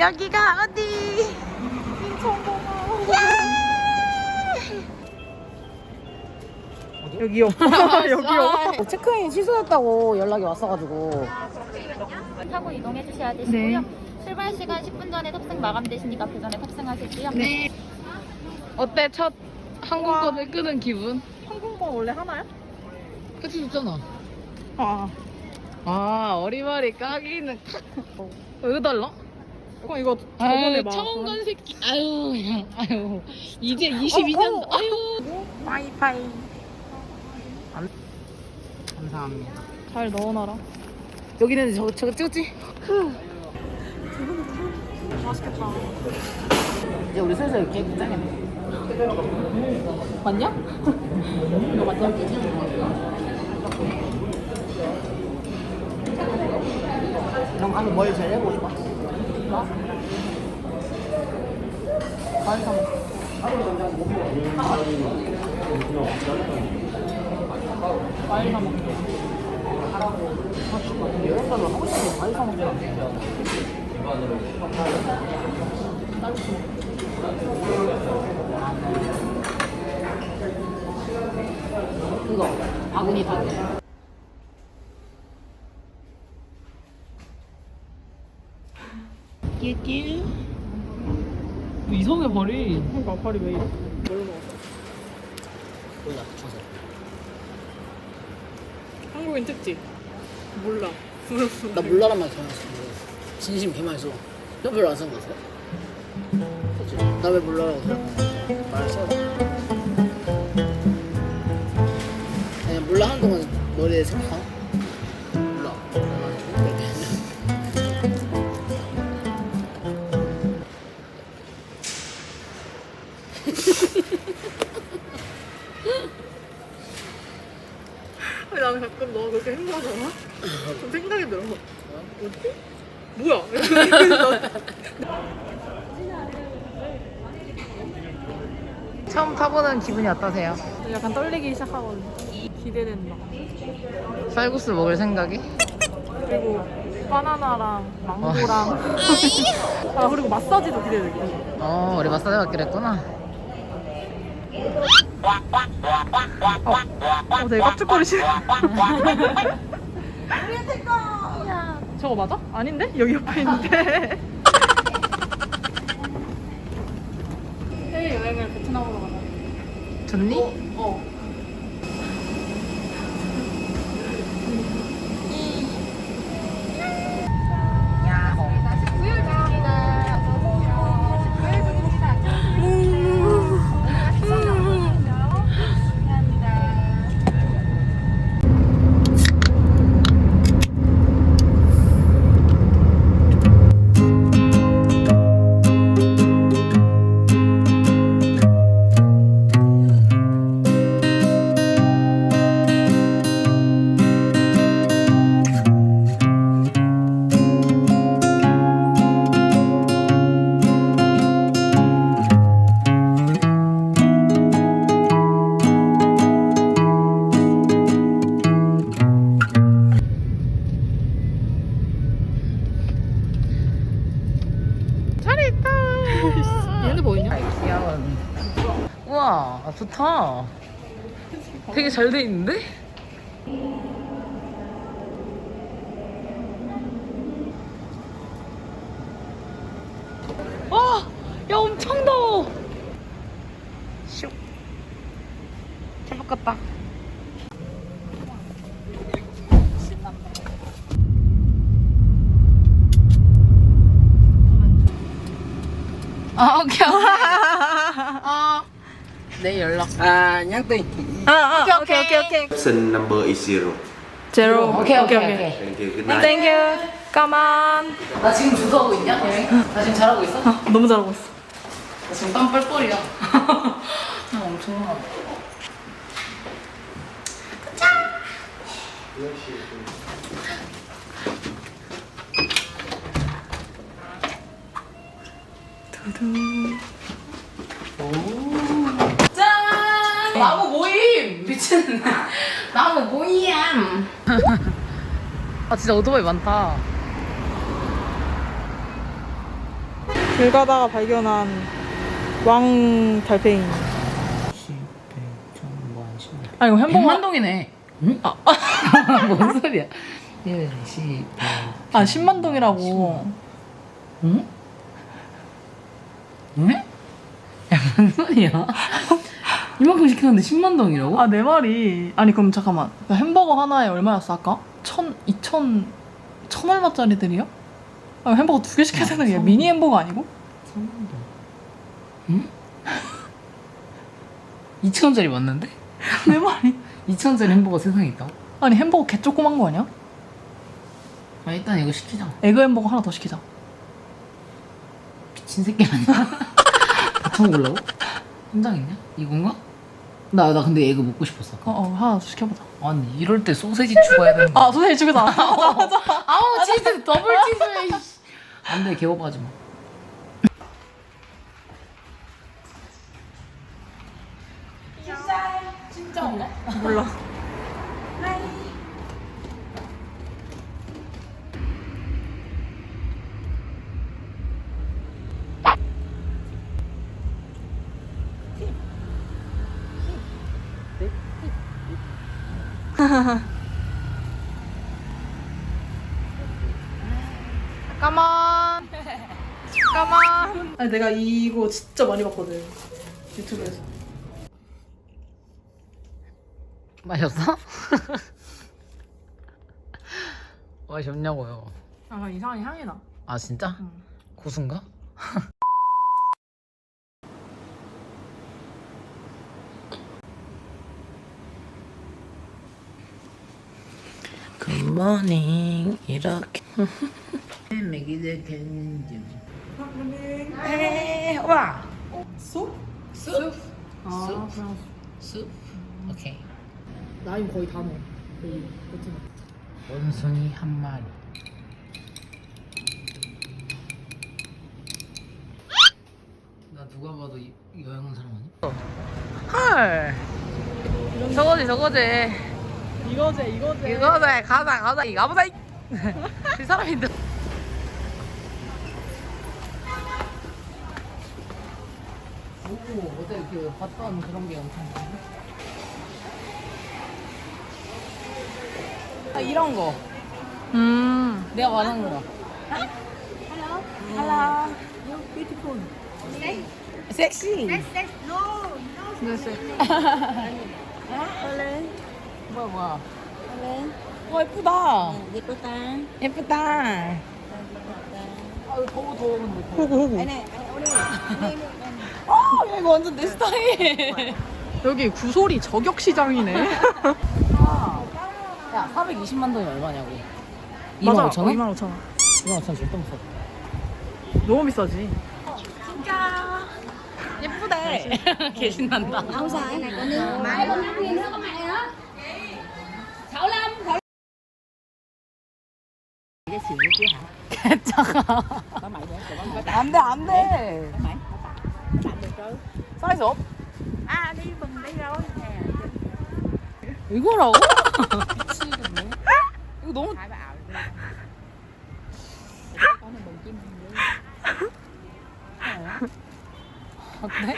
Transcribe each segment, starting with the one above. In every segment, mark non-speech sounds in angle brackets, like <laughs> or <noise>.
여기가 어디? 여기요. <laughs> 여기요. 체크인 취소했다고 연락이 왔어가지고 타고 이동해 주셔야 되시고요. 출발 시간 10분 전에 탑승 마감되시니까 그 전에 탑승하실게요. 네. 어때 첫 항공권을 끄는 기분? 항공권 원래 하나요? 그치 줬잖아. 아 아 어리바리 까기는 왜 달라? 그럼 이거 아유 저번에 막 처음 건 새끼. 아유 그냥 아유 이제 22년. 어, 어. 아유. 빠이빠이. 감사합니다. 잘 넣어놔라 여기는 저거 저거 찍었지? <laughs> 맛있겠다 이제 우리 슬슬 케이크 짜겠네. 맞냐? <laughs> 이거 맞냐? 형 한번 뭘 제일 해보고 싶어? 나? 과일 사 먹. 과일 사 먹게 여행 가면 하고 싶은 거 과일 사 먹자. 그거 바구니 타 띠띠. 이성의 발이. 그러니까 발이 왜 이래? 뭘로 먹었어? 몰라, 쳐서. 한국인 특집 몰라 <laughs> 나 몰라란 말 전했어. 진심 개맛있어. 너 별로 안쓴거 같아? 그치? 나왜 몰라라고 생각해? 말했어. 그냥 몰라 하는 동안 머리에 생각 뭐지? 뭐야? <laughs> 처음 타보는 기분이 어떠세요? 약간 떨리기 시작하거든 기대된다 쌀국수 먹을 생각이? 그리고 바나나랑 망고랑 <laughs> 아 그리고 마사지도 기대되고 어, 우리 마사지 받기로 했구나. 어 되게 깝죽거리시네 <laughs> 저거 맞아? 아닌데? 여기 옆에 있는데 해외 여행을 베트남으로 가자 좋니? 어 내 연락. À, nhắn tin. 아, 오케이 오케이 오케이 오케이 Option number is zero. 제로 오케이, 오케이, 오케이. Thank you. Good night. 땡큐 까만 나 지금 주도하고 있냐, 여행? 나 지금 잘하고 있어? 나 너무 잘하고 있어 지금 땀 뻘뻘이야. 땀 <laughs> 엄청 나. 짠! 나무 모임! 미친. 나무 모임! 아, 진짜 오토바이 많다. 길 가다가 발견한 왕 달팽이. 아 이거 햄버거. 백만동이네. 응? 아, <laughs> 뭔 소리야? 1, 10, 100. 아 10만 동이라고. 응? 응? 야, 뭔 소리야? <laughs> 이만큼 시켰는데 10만 동이라고? 아 내 말이. 아니 그럼 잠깐만. 그 햄버거 하나에 얼마였어 아까? 천, 이천, 천 얼마짜리들이야? 아, 햄버거 두 개 시켜야 되는 게 미니 햄버거 아니고? 3만 동. 응? <laughs> 2천 원짜리 맞는데? 내 말이. 2천 원짜리 햄버거 세상에 있다고? 아니 햄버거 개 조그만 거 아니야? 아, 일단 이거 시키자. 에그 햄버거 하나 더 시키자. 미친 새끼 아니야? 다천 골라고? 한장 있냐? 이건가? 나, 나 근데 에그 먹고 싶었어. 어, 어 하나 더 시켜보자. 아니, 이럴 때 소세지 추가해야 되는 거 아 소세지 죽이다. <laughs> 아우 치즈 더블 이씨. 안돼 개오버하지 마. 까만 까만 아니 내가 이거 진짜 많이 봤거든 유튜브에서 마셨어? <laughs> 맛이 없냐고요. 아 이상한 향이 나 아 진짜? 응. 고수인가? <laughs> 굿모닝 이렇게 맥이들 겐지 와 쑥? 쑥? 아 그냥 쑥? 오케이 라임 거의 다 넣어 버튼 원숭이 한 마리 나 누가 봐도 이, 여행 온 사람 아니야? 헐 저거지 저거지 이거지 이거지 이거지 가자 가자. 이 가보자 이. <laughs> 이 사람인데 오 어제 그 봤던 그런 게 엄청 많네. 아 이런 거. 음. 내가 말하는 거 섹시 <laughs> <laughs> 뭐야 뭐야? 와 예쁘다. 예쁘다. 예쁘다. 아유 더워 더워 근데. 호구 호구 아 이거 완전 내 스타일. 여기 구소리 저격시장이네. <laughs> 야 420만 동이 얼마냐고. 2만 맞아. 5천 원? 2만 5천 원. 2만 5천 원 절대 못 사. 너무 비싸지? 예쁘대. <laughs> 개신난다 안돼 안돼 사이즈 업? 아 đi mừng đi rồi 이거라고? 미치겠네 이거 너무 어때?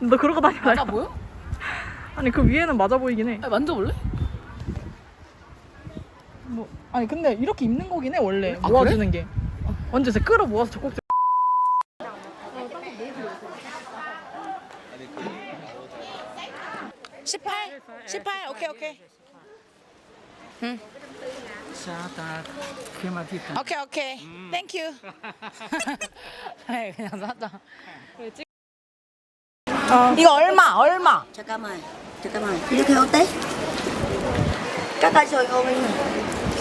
너 그러고 다니라 맞아 보여? 아니 그 위에는 맞아 보이긴 해 아, 만져볼래? 뭐, 아니 근데 이렇게 입는 거긴 해 원래. 아, 모아주는 게. 언제 제 끌어 모아서 적극적 18 18 오케이 오케이. 오케이 오케이. 땡큐 <laughs> 그냥 사자. 이거 얼마 얼마? 잠깐만, 잠깐만. 이렇게 어때? 깎아줘요,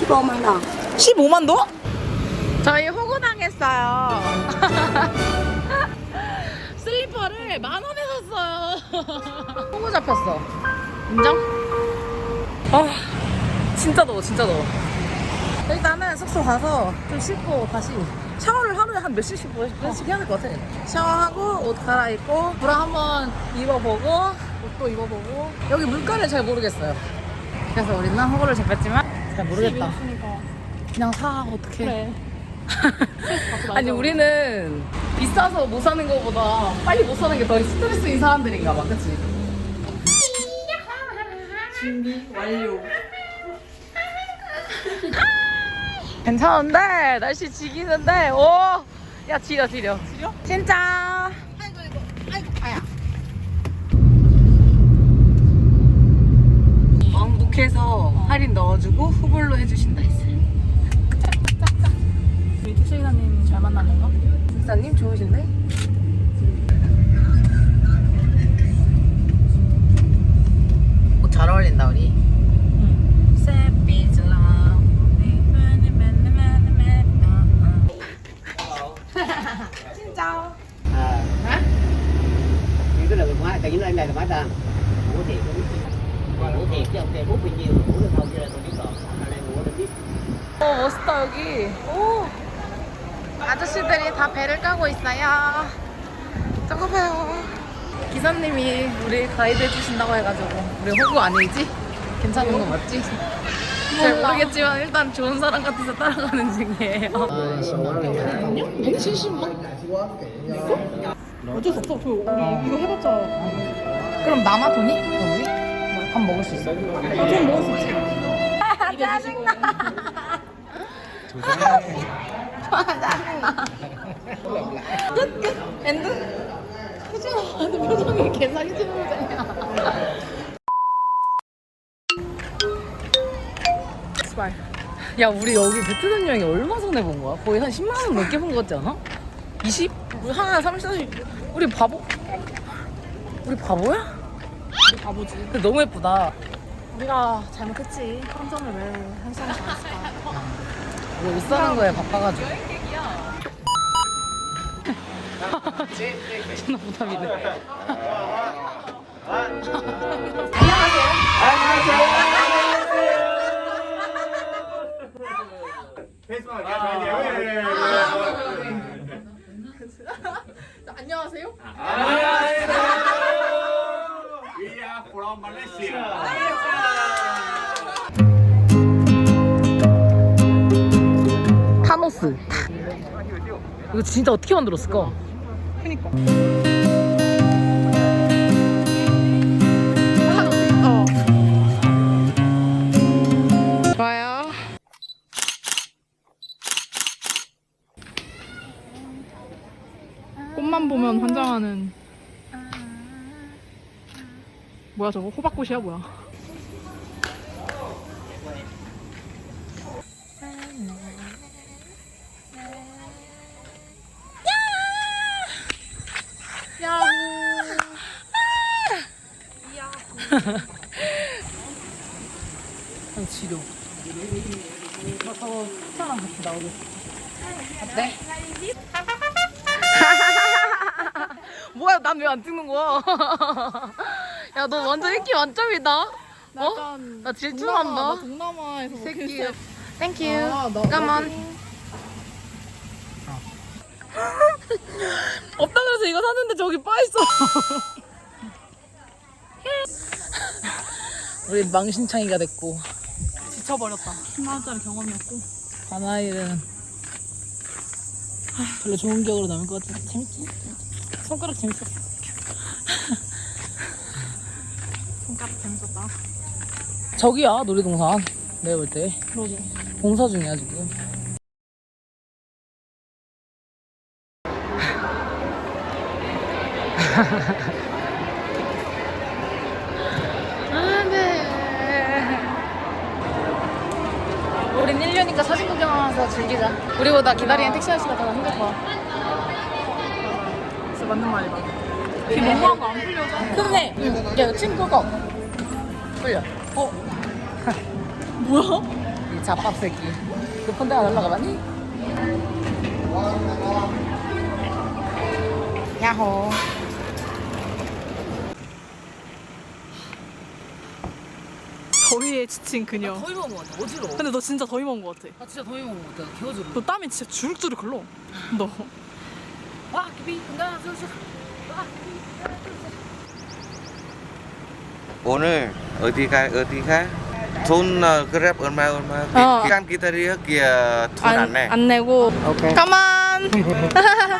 15만 원. 15만 도? 저희 호구당했어요. <laughs> 슬리퍼를 만 원에 샀어요. <laughs> 호구 잡혔어. 인정? 아 진짜 더워 진짜 더워. 일단은 숙소 가서 좀 씻고 다시 샤워를 하루에 한몇 시씩 몇씩 해야 될 것 같아. 샤워하고 옷 갈아입고 브라 한번 입어보고 옷도 입어보고. 여기 물가를 잘 모르겠어요 그래서 우리는 호구를 잡혔지만 잘 모르겠다 그냥 사 어떡해 그래 <laughs> 아니 우리는 비싸서 못 사는 것보다 빨리 못 사는 게 더 스트레스인 사람들인가 봐, 그치? 준비 완료. <laughs> 괜찮은데 날씨 지기는데 오, 야 지려 지려. 지려? 진짜. 왕복해서 할인 넣어주고 후불로 해주신다 했어요. <laughs> 우리 택시 기사님 잘 만난 건가? 기사님 좋으신데? 옷잘 어울린다 우리. Hóa tự nhiên lên này là hóa ta ngủ thiệt được biết 오 멋있다 여기. 오 아저씨들이 다 배를 까고 있어요. 조금해요. 기사님이 우리 가이드 해주신다고 해가지고 우리 호구 아니지? 괜찮은 거 맞지? 잘 모르겠지만 일단 좋은 사람 같아서 따라가는 중이에요. 아 10만 170만? 어쩔 수 없어. 저 우리 이거 해봤자 그럼 남아 돈이? 우리? 밥 먹을 수 있어? 좀 먹을 수 있지. 근데 표정이 개사기 치는 거잖아. 스파이. 야 우리 여기 베트남 여행이 얼마 전에 본 거야? 거의 한 10만 원 넘게 본 거 같지 않아? 20? 우리 하나 30, 40 우리 바보? 우리 바보야? 우리 바보지. 근데 너무 예쁘다 우리가 잘못했지. 환전을 왜한 시간 잘했을까? 우리 옷 사는 거에 바빠가지고 <laughs> 존나 부담이네 안녕하세요. We are from Malaysia. 타노스 이거 진짜 어떻게 만들었을까? 그니까. 보면 환장하는. 뭐야 저거 호박꽃이야 뭐야? 한 나오겠어 어때? 뭐야 난 왜 안 찍는 거야 야 너 완전 인기 만점이다. 어? 약간 나 질투난다. 나 동남아에서 새끼. 그 땡큐 아, 나- 까만 <laughs> 없다 그래서 이거 샀는데 저기 빠 있어. <laughs> 우리 망신창이가 됐고. 지쳐버렸다. 10만 원짜리 경험이었고. 바나일은 별로 좋은 기억으로 남을 것 같아 재밌지? 손가락 재밌었어 <laughs> 손가락 재밌었다. 저기야 놀이동산 내가 볼 때 그러게. 공사 중이야 지금 우린 1년이니까 사진 구경하면서 즐기자 우리보다 기다리는 택시 아저씨가 더 힘들 거야 진짜 맞는 말이다. 비 너무한 거 안 풀려져? 근데 야 이거 친구가 풀려 어? <laughs> 뭐야? 이 잡밥 새끼 높은 데가 날라가봤니? 야호 더위에 지친 그녀. 더위 먹은 것 같아 어지러워 근데 너 진짜 더위 먹은 것 같아. 나 진짜 더위 먹은 것 같아 개어지러워 너 땀이 진짜 주룩주룩 흘러. 너. 와 기비 나 저 저 오늘 어디 가 어디 가? 돈 어, 그랩 얼마 얼마 어. 기간 기다려 kia 돈안 내. 안 내고. 오케이. 가만. <laughs>